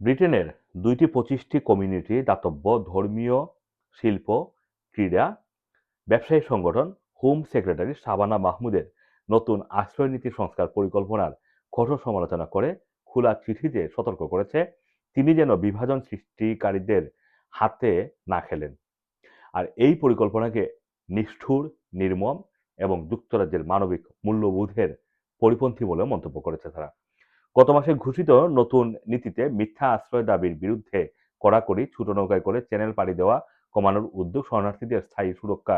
ব্রিটেনের দুইটি পঁচিশটি কমিউনিটি দাতব্য ধর্মীয় শিল্প, ক্রীড়া, ব্যবসায়ী সংগঠন, হোম সেক্রেটারি শাবানা মাহমুদের নতুন আশ্রয় নীতি সংস্কার পরিকল্পনার কঠোর সমালোচনা করে খোলা চিঠিতে সতর্ক করেছে, তিনি যেন বিভাজন সৃষ্টিকারীদের হাতে না খেলেন। আর এই পরিকল্পনাকে নিষ্ঠুর, নির্মম এবং যুক্তরাজ্যের মানবিক মূল্যবোধের পরিপন্থী বলে মন্তব্য করেছে তারা। গত মাসে ঘোষিত নতুন নীতিতে মিথ্যা আশ্রয় দাবির বিরুদ্ধে কড়াকড়ি ছোট নৌকায় করে চ্যানেল পাড়ি দেওয়া, কমানোর উদ্যোগ শরণার্থীদের স্থায়ী সুরক্ষা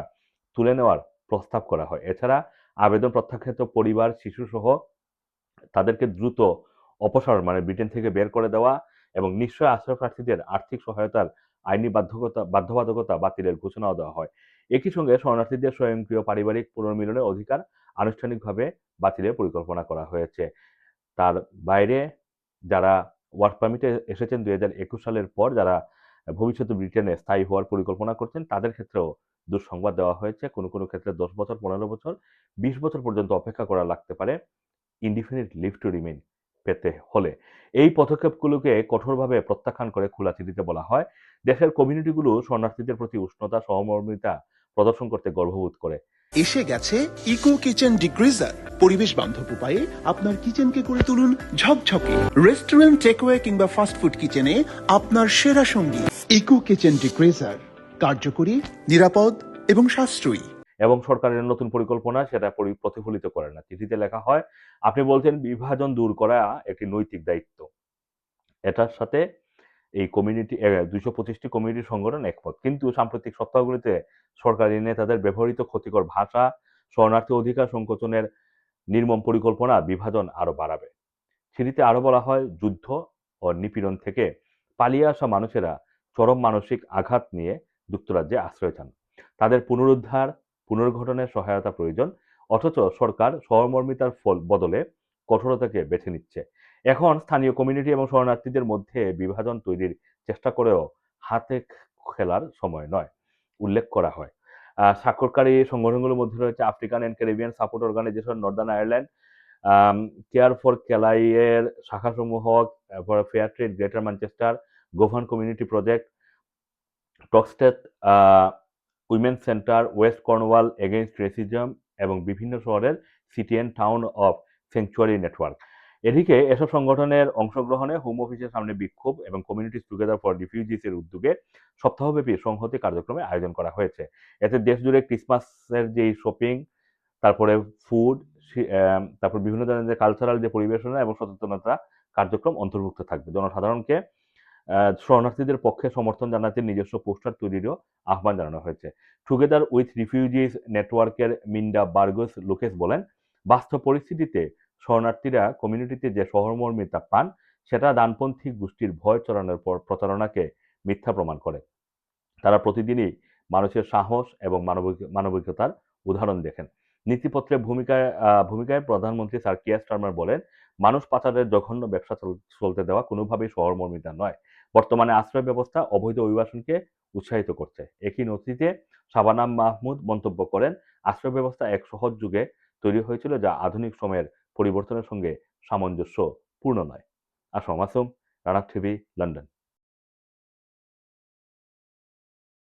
তুলে নেওয়ার প্রস্তাব করা হয়। এছাড়া আবেদন প্রত্যাখ্যাত পরিবার, শিশুসহ তাদেরকে দ্রুত অপসারণ মানে ব্রিটেন থেকে বের করে দেওয়া এবং নিশ্চয় আশ্রয় প্রার্থীদের আর্থিক সহায়তার আইনি বাধ্যকতা, বাধ্যবাধকতা বাতিলের ঘোষণাও দেওয়া হয়। একই সঙ্গে শরণার্থীদের স্বয়ংক্রিয় পারিবারিক পুনর্মিলনের অধিকার আনুষ্ঠানিকভাবে বাতিলের পরিকল্পনা করা হয়েছে। তার বাইরে যারা ওয়ার্ক পারমিটে এসেছেন দুই হাজার একুশ সালের পর যারা ভবিষ্যতে ব্রিটেনে স্থায়ী হওয়ার পরিকল্পনা করছেন, তাদের ক্ষেত্রেও দুঃসংবাদ দেওয়া হয়েছে। কোনো কোনো ক্ষেত্রে দশ বছর, পনেরো বছর, বিশ বছর পর্যন্ত অপেক্ষা করা লাগতে পারে ইনডিফিনিট লিভ টু রিমেইন পেতে হলে। এই পদক্ষেপগুলোকে কঠোরভাবে প্রত্যাখ্যান করে খোলা চিঠিতে বলা হয়। দেশের কমিউনিটিগুলো শরণার্থীদের প্রতি উষ্ণতা, সহমর্মিতা প্রদর্শন করতে গর্ববোধ করে। এসে গেছে ইকো কিচেন ডিগ্রিজার পরিবেশ বান্ধব উপায়ে আপনার কিচেনকে করে তুলুন ঝকঝকে। রেস্টুরেন্ট টেকওয়ে কিংবা ফাস্টফুড কিচেনে আপনার সেরা সঙ্গী। ইকো কিচেন ডিগ্রিজার কার্যকরী নিরাপদ এবং সাশ্রয়ী। এবং সরকারের নতুন পরিকল্পনা সেটা পরি- প্রতিফলিত করে না। চিঠিতে লেখা হয় আপনি বলছেন বিভাজন দূর করা একটি নৈতিক দায়িত্ব। এটার সাথে এই কমিউনিটি দুইশো পঁচিশটি কমিউনিটি সংগঠন একমত। কিন্তু সাম্প্রতিক সপ্তাহগুলিতে সরকারি নেতাদের ব্যবহৃত ক্ষতিকর ভাষা, শরণার্থী অধিকার সংকোচনের নির্মম পরিকল্পনা, বিভাজন আরও বাড়াবে। চিঠিতে আরও বলা হয়, যুদ্ধ ও নিপীড়ন থেকে পালিয়ে আসা মানুষেরা চরম মানসিক আঘাত নিয়ে যুক্তরাজ্যে আশ্রয় চান। তাদের পুনরুদ্ধার, পুনর্গঠনের সহায়তা প্রয়োজন, অথচ সরকার সহমর্মিতার ফল বদলে কঠোরতাকে বেছে নিচ্ছে। এখন স্থানীয় কমিউনিটি এবং শরণার্থীদের মধ্যে বিভাজন তৈরির চেষ্টা করেও হাতে খেলার সময় নয়, উল্লেখ করা হয়। স্বাক্ষরকারী সংগঠনগুলোর মধ্যে রয়েছে African and Caribbean support organization Northern Ireland care for কেলাইয়ের শাখাসমূহ fair trade greater Manchester Govan community project টকস্টেট women centre west Cornwall against racism এবং বিভিন্ন শহরের city and town of sanctuary network এদিকে এসব সংগঠনের অংশগ্রহণে হোম অফিসের সামনে বিক্ষোভ এবং কমিউনিটিস টুগেদার ফর রিফিউজিসের উদ্যোগে সপ্তাহব্যাপী সংহতি কার্যক্রমে আয়োজন করা হয়েছে। এতে দেশ জুড়ে ক্রিসমাসের যেই শপিং তারপরে ফুড তারপর বিভিন্ন ধরনের যে কালচারাল যে পরিবেশনা এবং সচেতনতা কার্যক্রম অন্তর্ভুক্ত থাকবে। জনসাধারণকে শরণার্থীদের পক্ষে সমর্থন জানাতে নিজস্ব পোস্টার তৈরিরও আহ্বান জানানো হয়েছে। টুগেদার উইথ রিফিউজিস নেটওয়ার্কের মিন্ডা বার্গস লুকেস বলেন, বাস্তব পরিস্থিতিতে শরণার্থীরা কমিউনিটিতে যে সহমর্মিতা পান, সেটা ডানপন্থী গোষ্ঠীর ভয় চড়ানোর পর প্রচারণাকে মিথ্যা প্রমাণ করে। তারা প্রতিদিনই মানুষের সাহস এবং মানবিক, মানবিকতার উদাহরণ দেখেন। নীতিপত্রের ভূমিকায় ভূমিকায় প্রধানমন্ত্রী স্যার কিয়ার স্টারমার বলেন, মানুষ পাচারের জঘন্য ব্যবসা চল- চলতে দেওয়া কোনোভাবেই সহমর্মিতা নয়। বর্তমানে আশ্রয় ব্যবস্থা অবৈধ অভিবাসনকে উৎসাহিত করছে। একই নথিতে শাবানাম মাহমুদ মন্তব্য করেন আশ্রয় ব্যবস্থা এক সহজ যুগে তৈরি হয়েছিল যা আধুনিক সময়ের পরিবর্তনের সঙ্গে সামঞ্জস্য পূর্ণ নয় আসম আসম রানা টিভি লন্ডন।